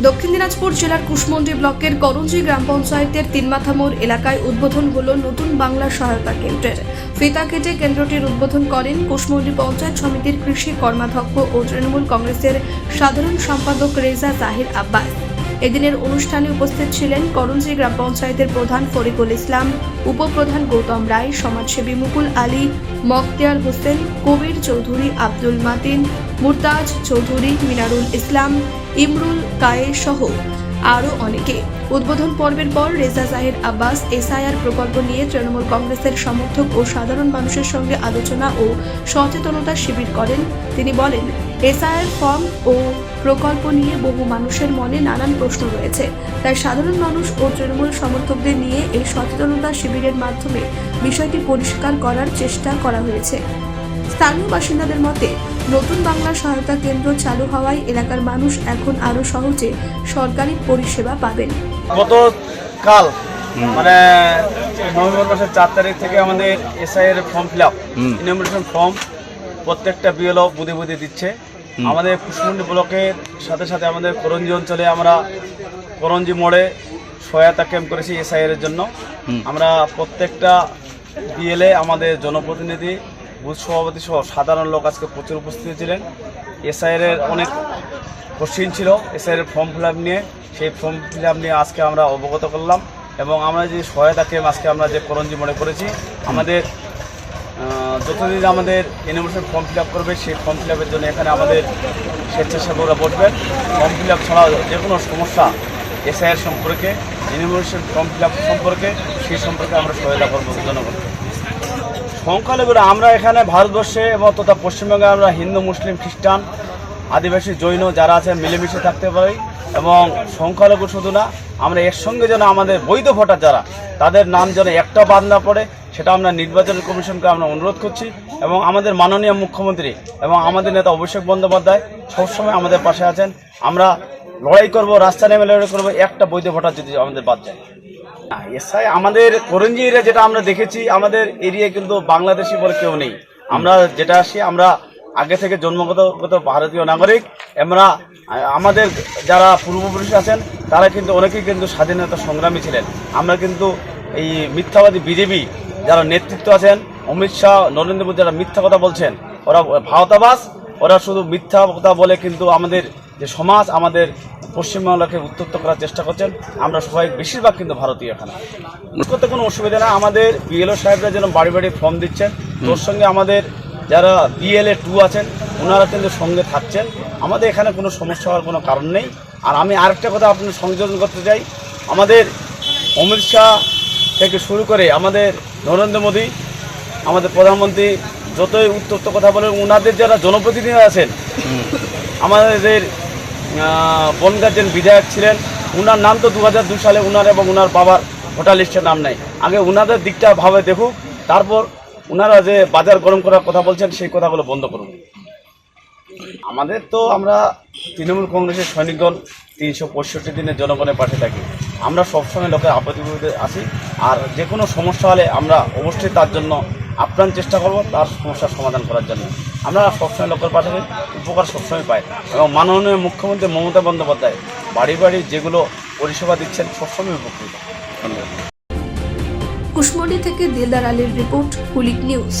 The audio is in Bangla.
দক্ষিণ দিনাজপুর জেলার কুশমন্ডি ব্লকের করঞ্জি গ্রাম পঞ্চায়েতের তিনমাথা মোড় এলাকায় উদ্বোধন হল নতুন বাংলা সহায়তা কেন্দ্রের। ফিতা কেটে কেন্দ্রটির উদ্বোধন করেন কুশমন্ডি পঞ্চায়েত সমিতির কৃষি কর্মাধ্যক্ষ ও তৃণমূল কংগ্রেসের সাধারণ সম্পাদক রেজা তাহির আব্বাস। এদিনের অনুষ্ঠানে উপস্থিত ছিলেন করঞ্জি গ্রাম পঞ্চায়েতের প্রধান ফরিকুল ইসলাম, উপপ্রধান গৌতম রায়, সমাজসেবী মুকুল আলী, মখতিয়ার হোসেন, কবির চৌধুরী আব্দুল মাতিন, মুরতাজ চৌধুরী, মিনারুল ইসলাম, ইমরুল কায়ে সহ আরও অনেকে। উদ্বোধন পর্বের পর রেজা জাহির আব্বাস, এসআইআর প্রকল্প নিয়ে তৃণমূল কংগ্রেসের সমর্থক ও সাধারণ মানুষের সঙ্গে আলোচনা ও সচেতনতা শিবির করেন। তিনি বলেন, এসআইআর ফর্ম ও প্রকল্প নিয়ে বহু মানুষের মনে নানান প্রশ্ন রয়েছে। তাই সাধারণ মানুষ ও তৃণমূল সমর্থকদের নিয়ে এই সচেতনতা শিবিরের মাধ্যমে বিষয়টি পরিষ্কার করার চেষ্টা করা হয়েছে। স্থানীয় বাসিন্দাদের মতে নতুন বাংলা সহায়তা কেন্দ্র চালু হওয়ায় এলাকার মানুষ এখন আরও সহজে সরকারি পরিষেবা পাবেন। গত কাল মানে নভেম্বর মাসের চার তারিখ থেকে আমাদের এসআই এর form fill up enumeration form প্রত্যেকটা বিএলও বুধে বুধে দিচ্ছে। আমাদের কুশমুন্ডি ব্লকের সাথে সাথে আমাদের করঞ্জি অঞ্চলে আমরা করঞ্জি মোড়ে সহায়তা ক্যাম্প করেছি এসআই এর জন্য। আমরা প্রত্যেকটা বিএলএ আমাদের জনপ্রতিনিধি বুথ সভাপতি সহ সাধারণ লোক আজকে প্রচুর উপস্থিত ছিলেন এসআইয়ের অনেক কোশ্চিন ছিল। এসআইয়ের ফর্ম ফিল নিয়ে, সেই ফর্ম ফিল নিয়ে আজকে আমরা অবগত করলাম এবং আমরা যে সহায়তা ক্যাম্প আজকে আমরা যে করঞ্জি মনে করেছি, আমাদের যতদিন আমাদের ইউনিভার্সিটি ফর্ম ফিল করবে, সেই ফর্ম ফিল জন্য এখানে আমাদের স্বেচ্ছাসেবকরা বসবেন। ফর্ম ফিল আপ ছাড়াও যে কোনো সমস্যা এসআইয়ের সম্পর্কে ইউনিভার্সিটি ফর্ম ফিল সম্পর্কে, সেই সম্পর্কে আমরা সহায়তা করব জনগণকে সংখ্যালঘুরা, আমরা এখানে ভারতবর্ষে এবং তথা পশ্চিমবঙ্গে আমরা হিন্দু, মুসলিম, খ্রিস্টান, আদিবাসী, জৈন যারা আছে মিলেমিশে থাকতে পারি এবং সংখ্যালঘু শুধু না, আমরা এর সঙ্গে যেন আমাদের বৈধ ভোটার যারা, তাদের নাম যেন একটা বাদ না পড়ে, সেটা আমরা নির্বাচন কমিশনকে আমরা অনুরোধ করছি এবং আমাদের মাননীয় মুখ্যমন্ত্রী এবং আমাদের নেতা অভিষেক বন্দ্যোপাধ্যায় সবসময় আমাদের পাশে আছেন। আমরা লড়াই করব, রাস্তা নেমে লড়াই করব, একটা বৈধ ভোটার যদি আমাদের বাদ যায়। এসআই আমাদের করঞ্জি এরিয়া যেটা আমরা দেখেছি, আমাদের এরিয়ায় কিন্তু বাংলাদেশি বলে কেউ নেই। আমরা যেটা আসি, আমরা আগে থেকে জন্মগত ভারতীয় নাগরিক। আমরা আমাদের যারা পূর্বপুরুষ আছেন, তারা কিন্তু অনেকেই কিন্তু স্বাধীনতা সংগ্রামী ছিলেন। আমরা কিন্তু এই মিথ্যাবাদী বিজেপি যারা নেতৃত্ব আছেন, অমিত শাহ, নরেন্দ্র মোদী যারা মিথ্যা কথা বলছেন, ওরা ভারতাবাস ওরা শুধু মিথ্যা কথা বলে কিন্তু আমাদের যে সমাজ, আমাদের পশ্চিমবাংলাকে উত্তপ্ত করার চেষ্টা করছেন। আমরা সবাই বেশিরভাগ কিন্তু ভারতীয় এখানে। করতে কোনো অসুবিধা না আমাদের বিএলও সাহেবরা যেন বাড়ি বাড়ি ফর্ম দিচ্ছেন। তোর সঙ্গে আমাদের যারা বিএলএ টু আছেন ওনারা কিন্তু সঙ্গে থাকছেন। আমাদের এখানে কোনো সমস্যা হওয়ার কোনো কারণ নেই। আর আমি আরেকটা কথা আপনার সংযোজন করতে চাই। আমাদের অমিত শাহ থেকে শুরু করে আমাদের নরেন্দ্র মোদী আমাদের প্রধানমন্ত্রী যতই উত্তপ্ত কথা বলেন ওনাদের যারা জনপ্রতিনিধি আছেন আমাদের বনগাঁর যে বিধায়ক ছিলেন। ওনার নাম তো দু সালে ওনার এবং ওনার বাবার ভোটার লিস্টের নাম নাই। আগে ওনাদের দিকটা ভাবে দেখুক, তারপর ওনারা যে বাজার গরম করার কথা বলছেন, সেই কথাগুলো বন্ধ করুন। আমাদের তো আমরা তৃণমূল কংগ্রেসের সৈনিকগণ তিনশো পঁয়ষট্টি দিনের জনগণের পাশে থাকি। আমরা সবসময় লোকের আপত্তি আসি। আর যে কোনো সমস্যা হলে আমরা অবশ্যই তার জন্য আপ্রাণ চেষ্টা করব তার সমস্যার সমাধান করার জন্য। আমরা সবসময় লোকের পাশে উপকার সবসময় পাই। এবং মাননীয় মুখ্যমন্ত্রী মমতা বন্দ্যোপাধ্যায় বাড়ি বাড়ি যেগুলো পরিষেবা দিচ্ছেন সবসময় উপকৃত। ধন্যবাদ। কুশমন্ডি থেকে দিলদার আলীর রিপোর্ট, কুলিক নিউজ।